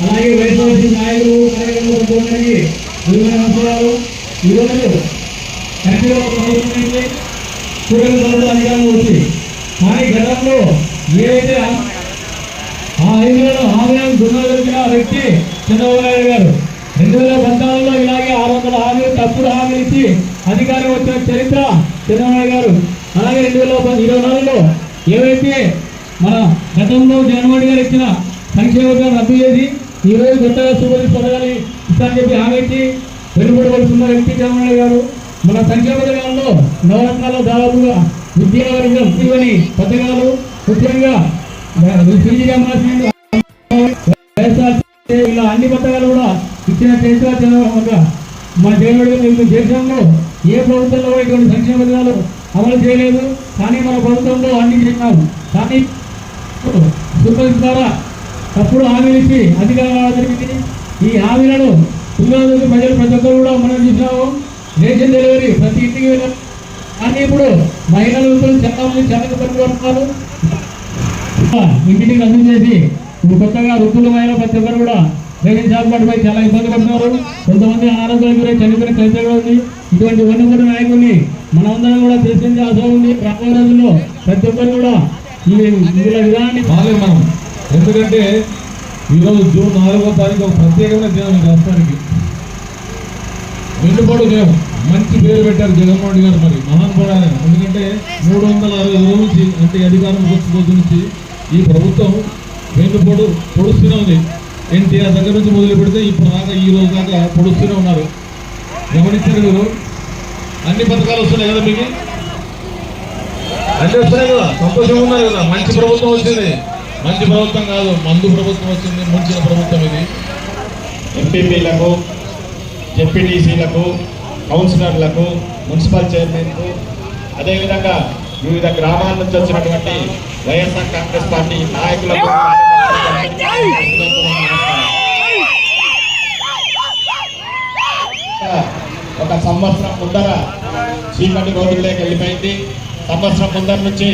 అలాగే వైఎస్ఆర్సీ నాయకులు కార్యక్రమంలో పాల్గొనడానికి ఈరోజు కక్షలో పాల్గొనండి కూడలి ప్రభుత్వం అధికారంలో వచ్చి కానీ గతంలో ఏదైతే ఆ- ఐదు ఐదులలో హామీలను దుర్నగలిగిన వ్యక్తి చంద్రబాబు నాయుడు గారు రెండు వేల పద్నాలుగులో ఇలాగే ఆరు వందల హామీలు తప్పుడు హామీలు ఇచ్చి అధికారం వచ్చిన చరిత్ర చంద్రబాబు గారు అలాగే రెండు వేల ఇరవై నాలుగులో ఏవైతే మన గతంలో జగన్మోహన్ గారు ఇచ్చిన సంక్షేమ పథకాలు రద్దు చేసి ఈ రోజు కొత్తగా సూపర్ పథకాలు ఇస్తానని చెప్పి హామీ ఇచ్చి వెలుబడి పడుతున్న వ్యక్తి జగన్మోహన్ గారు మన సంక్షేమ పథకాల్లో నవరత్నాలు దాదాపుగా విద్యా వర్గం ఇవని పథకాలు ముఖ్యంగా ఇలా అన్ని పథకాలు కూడా ఇచ్చిన చరిత్ర చంద్రబాబు గారు. మన దేశంలో ఏ ప్రభుత్వంలో ఇటువంటి సంక్షేమ పథకాలు అమలు చేయలేదు కానీ మన ప్రభుత్వంలో అన్ని చేసినాము కానీ సూపర్ ద్వారా తప్పుడు హామీలు ఇచ్చి అధికారం జరిగింది ఈ హామీలను పిల్లలకు ప్రజలు ప్రతి ఒక్కరు కూడా మనం చూసినాము నేషన్ డెలివరీ ప్రతి ఇంటికి వెళ్ళాం. కానీ ఇప్పుడు మహిళలు చాలా మంది చాలా ఇబ్బంది పడుతున్నారు ఇంటికి రద్దు చేసి ఇప్పుడు కొత్తగా వృద్ధులు వృద్ధులమైన ప్రతి ఒక్కరు కూడా రేషన్ షాప్ పడిపోయి చాలా ఇబ్బంది పడుతున్నారు. కొంతమంది అనారోగ్యానికి గురై చనిపోయిన చరిత్ర ఉంది. ఇటువంటి వన్యమూడు నాయకుల్ని మనందరం కూడా తీసుకునే అవసరం ఉంది. రాబోయే రోజుల్లో ప్రతి ఒక్కరు కూడా ఈ వీళ్ళ విధానాన్ని బాగాలేదు మనం. ఎందుకంటే ఈరోజు జూన్ నాలుగో తారీఖు ఒక ప్రత్యేకమైన దినం రాష్ట్రానికి వెన్నుపోటు లేవు మంచి పేరు పెట్టారు జగన్మోహన్ రెడ్డి గారు మరి. మహానుభావుడు ఆయన ఎందుకంటే మూడు వందల అరవై రోజుల నుంచి అంటే అధికారం వచ్చిన రోజు నుంచి ఈ ప్రభుత్వం వెన్నుపోటు పొడుస్తూనే ఉంది ఎన్టీఆర్ దగ్గర నుంచి మొదలు పెడితే ఇప్పుడు దాకా ఈ రోజు దాకా పొడుస్తూనే ఉన్నారు. గమనించారు మీరు? అన్ని పథకాలు వస్తున్నాయి కదా మీకు? అన్నీ వస్తున్నాయి కదా. సంతోషంగా ఉన్నాయి కదా. మంచి ప్రభుత్వం వచ్చింది. మంచి ప్రభుత్వం కాదు మందు ప్రభుత్వం వచ్చింది ముంచిన ప్రభుత్వం ఇది. ఎంపీపీలకు జెడ్పీటీసీలకు కౌన్సిలర్లకు మున్సిపల్ చైర్మన్కు అదేవిధంగా వివిధ గ్రామాల నుంచి వచ్చినటువంటి వైఎస్ఆర్ కాంగ్రెస్ పార్టీ నాయకులకు ఒక సంవత్సరం ముందర చీకటి రోజుల్లోకి వెళ్ళిపోయింది. సంవత్సరం ముందర నుంచి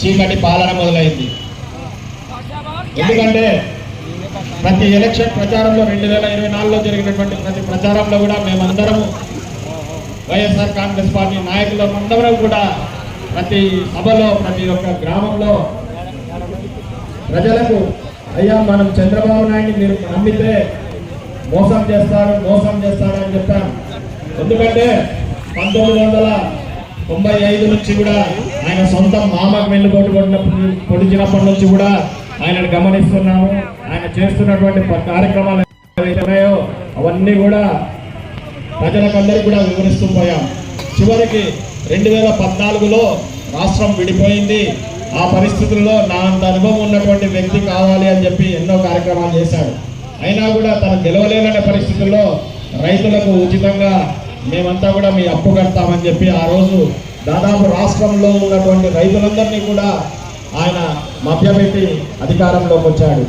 చీకటి పాలన మొదలైంది. ఎందుకంటే ప్రతి ఎలక్షన్ ప్రచారంలో రెండు వేల ఇరవై నాలుగులో జరిగినటువంటి ప్రతి ప్రచారంలో కూడా మేమందరము వైఎస్ఆర్ కాంగ్రెస్ పార్టీ నాయకులు అందరం కూడా ప్రతి సభలో ప్రతి ఒక్క గ్రామంలో ప్రజలకు అయ్యా మనం చంద్రబాబు నాయుడిని మీరు నమ్మితే మోసం చేస్తారు మోసం చేస్తారు అని చెప్పాను. ఎందుకంటే పంతొమ్మిది వందల తొంభై ఐదు నుంచి కూడా ఆయన సొంత మామకు వెన్నుపోటు కొట్టినప్పుడు పొడిచినప్పటి నుంచి కూడా ఆయనను గమనిస్తున్నాము. ఆయన చేస్తున్నటువంటి కార్యక్రమాలు ఏవైతే ఉన్నాయో అవన్నీ కూడా ప్రజలకందరికీ కూడా వివరిస్తూ పోయాం చివరికి రెండు వేల పద్నాలుగులో రాష్ట్రం విడిపోయింది. ఆ పరిస్థితుల్లో నా అంత అనుభవం ఉన్నటువంటి వ్యక్తి కావాలి అని చెప్పి ఎన్నో కార్యక్రమాలు చేశాడు. అయినా కూడా తను గెలవలేననే పరిస్థితుల్లో రైతులకు ఉచితంగా మేమంతా కూడా మీ అప్పు కడతామని చెప్పి ఆ రోజు దాదాపు రాష్ట్రంలో ఉన్నటువంటి రైతులందరినీ కూడా ఆయన మభ్యపెట్టి అధికారంలోకి వచ్చాడు.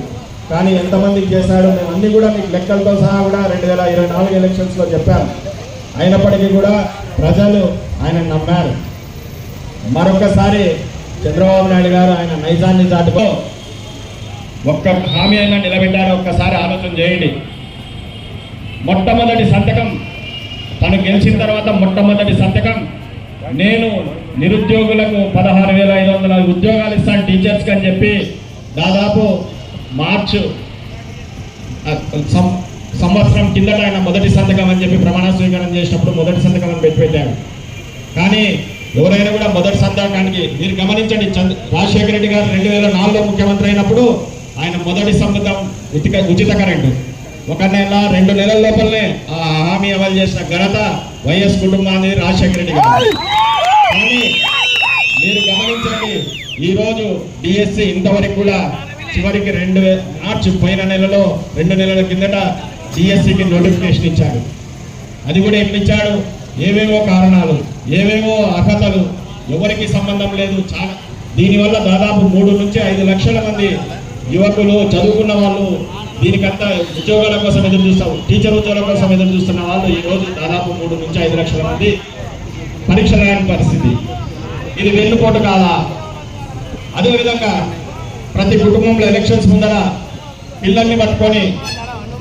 కానీ ఎంతమందికి చేశాడు మేము అన్ని కూడా మీకు లెక్కలతో సహా కూడా రెండు వేల ఇరవై నాలుగు ఎలక్షన్స్లో చెప్పాం. అయినప్పటికీ కూడా ప్రజలు ఆయన నమ్మారు. మరొకసారి చంద్రబాబు నాయుడు గారు ఆయన నైజాన్ని దాటుకో ఒక్క హామీ అయినా నిలబెట్టారో ఒక్కసారి ఆలోచన చేయండి. మొట్టమొదటి సంతకం తను గెలిచిన తర్వాత మొట్టమొదటి సంతకం నేను నిరుద్యోగులకు పదహారు వేల ఐదు వందల ఉద్యోగాలు ఇస్తాను టీచర్స్కి అని చెప్పి దాదాపు మార్చు సం- సంవత్సరం కిందట ఆయన మొదటి సంతకం అని చెప్పి ప్రమాణ స్వీకారం చేసినప్పుడు మొదటి సంతకం అని పెట్టి పెట్టాడు కానీ ఎవరైనా కూడా మొదటి సంతకానికి మీరు గమనించండి చంద్ర రాజశేఖర రెడ్డి గారు రెండు వేల నాలుగులో ముఖ్యమంత్రి అయినప్పుడు ఆయన మొదటి సంతకం ఉచిత ఉచిత కరెంటు. ఒక నెల రెండు నెలల లోపలనే ఆ హామీ అమలు చేసిన ఘనత వైఎస్ కుటుంబాన్ని రాజశేఖర రెడ్డి గారు. మీరు గమనించండి ఈరోజు డిఎస్సి ఇంతవరకు కూడా చివరికి రెండు మార్చి పోయిన నెలలో రెండు నెలల కిందట డిఎస్సికి నోటిఫికేషన్ ఇచ్చాడు. అది కూడా ఎట్లా ఇచ్చాడు? ఏవేవో కారణాలు ఏవేవో అర్హతలు ఎవరికి సంబంధం లేదు చాలా. దీనివల్ల దాదాపు మూడు నుంచి ఐదు లక్షల మంది యువకులు చదువుకున్న వాళ్ళు దీనికంతా ఉద్యోగాల కోసం ఎదురు చూస్తాం టీచర్ ఉద్యోగాల కోసం ఎదురు చూస్తున్న వాళ్ళు ఈరోజు దాదాపు మూడు నుంచి ఐదు లక్షల మంది పరీక్ష రాని పరిస్థితి. ఇది వెన్నుపోటు కాదా? అదేవిధంగా ప్రతి కుటుంబంలో ఎలక్షన్స్ ముందర పిల్లల్ని పట్టుకొని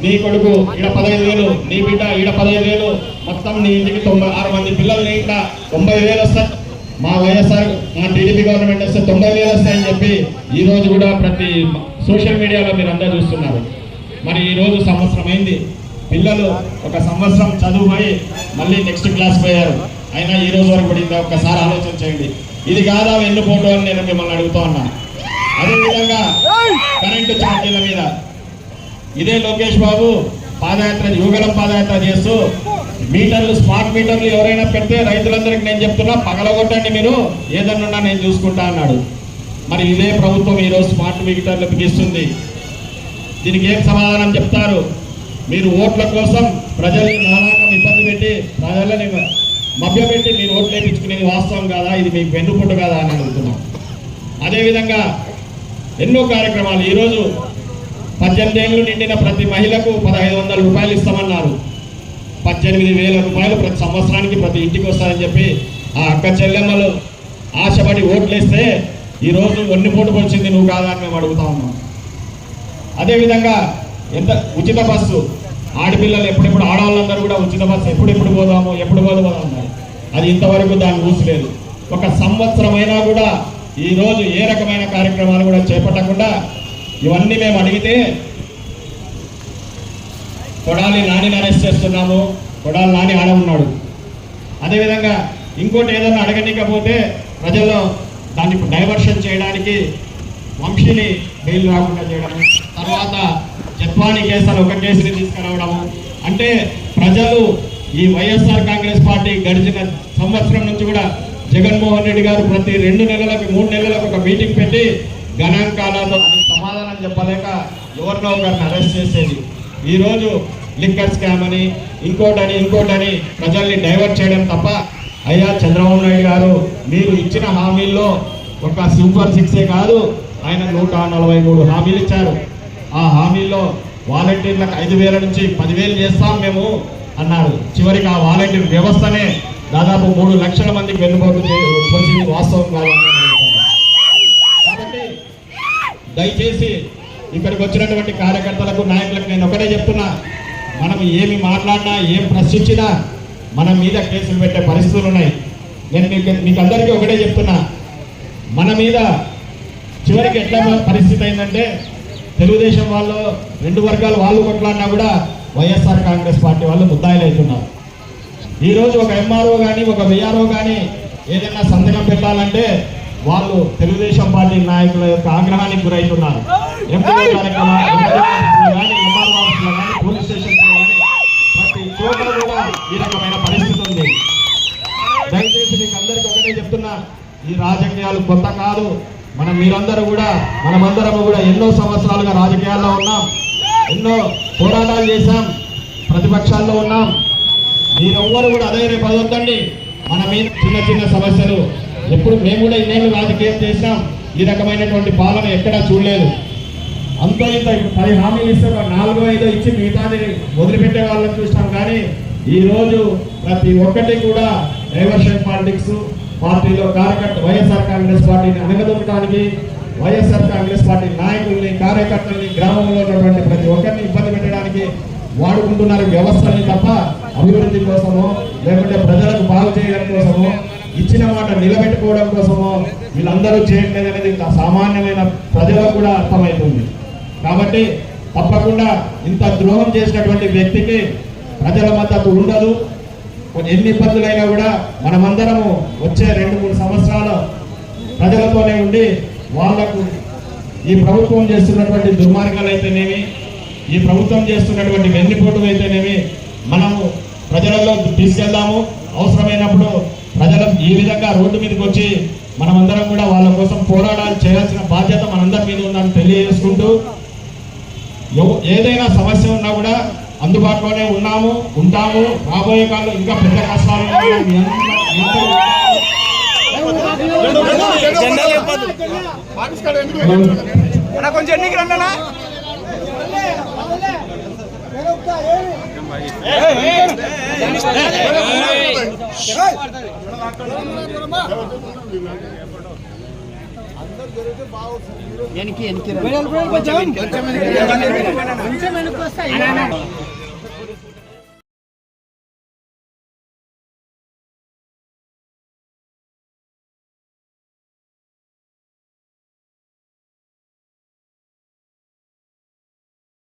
నీ కొడుకు ఈడ పదహైదు వేలు నీ బిడ్డ ఈడ పదహైదు వేలు మొత్తం నీ ఇంటికి తొంభై ఆరు మంది పిల్లల్ని ఇక్కడ తొంభై వేలు వస్తాయి. మా వైఎస్ఆర్ మా టీడీపీ గవర్నమెంట్ వస్తే తొంభై వేలు వస్తాయని చెప్పి ఈ రోజు కూడా ప్రతి సోషల్ మీడియాలో మీరు అందరూ చూస్తున్నారు. మరి ఈరోజు సంవత్సరం అయింది. పిల్లలు ఒక సంవత్సరం చదువు మళ్ళీ నెక్స్ట్ క్లాస్ పోయారు. అయినా ఈ రోజు వరకు ఇంకా ఒక్కసారి ఆలోచన చేయండి. ఇది కాదా వెన్నుపోటు అని నేను మిమ్మల్ని అడుగుతా ఉన్నా. అదేవిధంగా కరెంటు ఛార్జీల మీద. ఇదే లోకేష్ బాబు పాదయాత్ర యువగలం పాదయాత్ర చేస్తూ మీటర్లు స్మార్ట్ మీటర్లు ఎవరైనా పెడితే రైతులందరికీ నేను చెప్తున్నా పగలగొట్టండి మీరు. ఏదన్నా నేను చూసుకుంటా అన్నాడు. మరి ఇదే ప్రభుత్వం ఈరోజు స్మార్ట్ మీటర్లు బిగిస్తుంది. దీనికి ఏం సమాధానం చెప్తారు? మీరు ఓట్ల కోసం ప్రజల్ని నానాకం ఇబ్బంది పెట్టి ప్రజలని మభ్యపెట్టి మీరు ఓట్లు వేయించుకునేది వాస్తవం కాదా? ఇది మీకు వెన్నుపొట్టు కాదా అని అడుగుతున్నాం. అదేవిధంగా ఎన్నో కార్యక్రమాలు. ఈరోజు పద్దెనిమిది ఏళ్ళు నిండిన ప్రతి మహిళకు పదహైదు వందల రూపాయలు ఇస్తామన్నారు. పద్దెనిమిది వేల రూపాయలు ప్రతి సంవత్సరానికి ప్రతి ఇంటికి వస్తారని చెప్పి ఆ అక్క చెల్లెమ్మలు ఆశపడి ఓట్లేస్తే ఈరోజు ఒన్ని పూట వచ్చింది నువ్వు కాదా అని మేము అడుగుతా ఉన్నాం. అదేవిధంగా ఎంత ఉచిత బస్సు ఆడపిల్లలు ఎప్పుడెప్పుడు ఆడవాళ్ళందరూ కూడా ఉచిత బస్సు ఎప్పుడెప్పుడు పోదాము ఎప్పుడు పోదాము అన్నారు. అది ఇంతవరకు దాన్ని ఊసలేదు. ఒక సంవత్సరమైనా కూడా ఈ రోజు ఏ రకమైన కార్యక్రమాలు కూడా చేపట్టకుండా ఇవన్నీ మేము అడిగితే కొడాలి నాని అరెస్ట్ చేస్తున్నాము కొడాలి నాని ఆడ ఉన్నాడు. అదేవిధంగా ఇంకోటి ఏదైనా అడగనీకపోతే ప్రజల్లో దాన్ని డైవర్షన్ చేయడానికి వంశీని బెయిల్ రాకుండా చేయడము తర్వాత జత్వాని కేసులు ఒక కేసుని తీసుకురావడము. అంటే ప్రజలు ఈ వైఎస్ఆర్ కాంగ్రెస్ పార్టీ గడిచిన సంవత్సరం నుంచి కూడా జగన్మోహన్ రెడ్డి గారు ప్రతి రెండు నెలలకు మూడు నెలలకు ఒక మీటింగ్ పెట్టి గణాంకాలతో సమాధానం చెప్పలేక ఎవరినో ఒకరిని అరెస్ట్ చేసేది. ఈరోజు లిక్కర్ స్కామ్ అని ఇంకోటని ఇంకోటని ప్రజల్ని డైవర్ట్ చేయడం తప్ప అయ్యా చంద్రబాబు నాయుడు గారు మీరు ఇచ్చిన హామీల్లో ఒక సూపర్ సిక్సే కాదు ఆయన నూట నలభై మూడు హామీలు ఇచ్చారు. ఆ హామీల్లో వాలంటీర్లకు ఐదు వేల నుంచి పదివేలు చేస్తాం మేము. అన్నారు చివరికి ఆ వాలంటీర్ వ్యవస్థనే దాదాపు మూడు లక్షల మందికి వెన్నుపోటు పొందింది వాస్తవం కాదు కాబట్టి దయచేసి ఇక్కడికి వచ్చినటువంటి కార్యకర్తలకు నాయకులకు నేను ఒకటే చెప్తున్నా. మనం ఏమి మాట్లాడినా ఏం ప్రశ్నించినా మన మీద కేసులు పెట్టే పరిస్థితులు ఉన్నాయి. నేను మీకు మీకు అందరికీ ఒకటే చెప్తున్నా. మన మీద చివరికి ఎట్లా పరిస్థితి అయిందంటే తెలుగుదేశం వాళ్ళు రెండు వర్గాలు వాళ్ళు కొట్లాడినా కూడా వైఎస్ఆర్ కాంగ్రెస్ పార్టీ వాళ్ళు ముద్దాయిలు అవుతున్నారు. ఈరోజు ఒక ఎంఆర్ఓ కానీ ఒక విఆర్ఓ కానీ ఏదైనా సంతకం పెట్టాలంటే వాళ్ళు తెలుగుదేశం పార్టీ నాయకుల యొక్క ఆగ్రహానికి గురవుతున్నారు. కానీ పోలీస్ స్టేషన్ ప్రతి చోట కూడా ఈ రకమైన పరిస్థితి ఉంది. దయచేసి మీకు అందరికీ ఒకటే చెప్తున్నా ఈ రాజకీయాలు కొత్త కాదు. మనం మీరందరూ కూడా మనమందరము కూడా ఎన్నో సంవత్సరాలుగా రాజకీయాల్లో ఉన్నాం. ఎన్నో పోరాటాలు చేశాం ప్రతిపక్షాల్లో ఉన్నాం. మీరెవ్వరు కూడా అదే రేపు పదవద్దండి మన మీద చిన్న చిన్న సమస్యలు. ఎప్పుడు మేము కూడా ఇన్నేళ్ళు రాజకీయం చేసినాం ఈ రకమైనటువంటి పాలన ఎక్కడా చూడలేదు. అంత ఇంత పది హామీలు ఇస్తే నాలుగో నాలుగు ఐదు ఇచ్చి మిగతాది వదిలిపెట్టే వాళ్ళని చూస్తాం కానీ ఈ రోజు ప్రతి ఒక్కటి కూడా డైవర్షన్ పాలిటిక్స్ పార్టీలో కార్యకర్త వైఎస్ఆర్ కాంగ్రెస్ పార్టీని అనగదొక్కడానికి వైఎస్ఆర్ కాంగ్రెస్ పార్టీ నాయకుల్ని కార్యకర్తల్ని గ్రామంలో ఉన్నటువంటి ప్రతి ఒక్కరిని ఇబ్బంది పెట్టడానికి వాడుకుంటున్నారు వ్యవస్థల్ని తప్ప అభివృద్ధి కోసమో లేకుంటే ప్రజలకు బాగు చేయడం కోసమో ఇచ్చిన మాట నిలబెట్టుకోవడం కోసమో వీళ్ళందరూ చేయట్లేదు అనేది సామాన్యమైన ప్రజలకు కూడా అర్థమవుతుంది కాబట్టి తప్పకుండా ఇంత ద్రోహం చేసినటువంటి వ్యక్తికి ప్రజల మద్దతు ఉండదు. ఎన్ని ఇబ్బందులైనా కూడా మనమందరము వచ్చే రెండు మూడు సంవత్సరాలు ప్రజలతోనే ఉండి వాళ్ళకు ఈ ప్రభుత్వం చేస్తున్నటువంటి దుర్మార్గాలు అయితేనేమి ఈ ప్రభుత్వం చేస్తున్నటువంటి వెన్నుపోటు అయితేనేమి మనము ప్రజలలో తీసుకెళ్దాము. అవసరమైనప్పుడు ప్రజలు ఈ విధంగా రోడ్డు మీదకి వచ్చి మనమందరం కూడా వాళ్ళ కోసం పోరాటాలు చేయాల్సిన బాధ్యత మనందరి మీద ఉందని తెలియజేసుకుంటూ ఏదైనా సమస్య ఉన్నా కూడా అందుబాటులోనే ఉన్నాము ఉంటాము. రాబోయే కాలంలో ఇంకా పెద్ద కష్టాలు ఉన్నా కూడా మీ అందరి- మీ అందరి- జెండా చెప్పదు అన్న కొంచెం ఎన్నికి రండి అన్న వెనక్కి వెనక్కి కొంచెం కొంచెం వెనక్కి వస్తాయి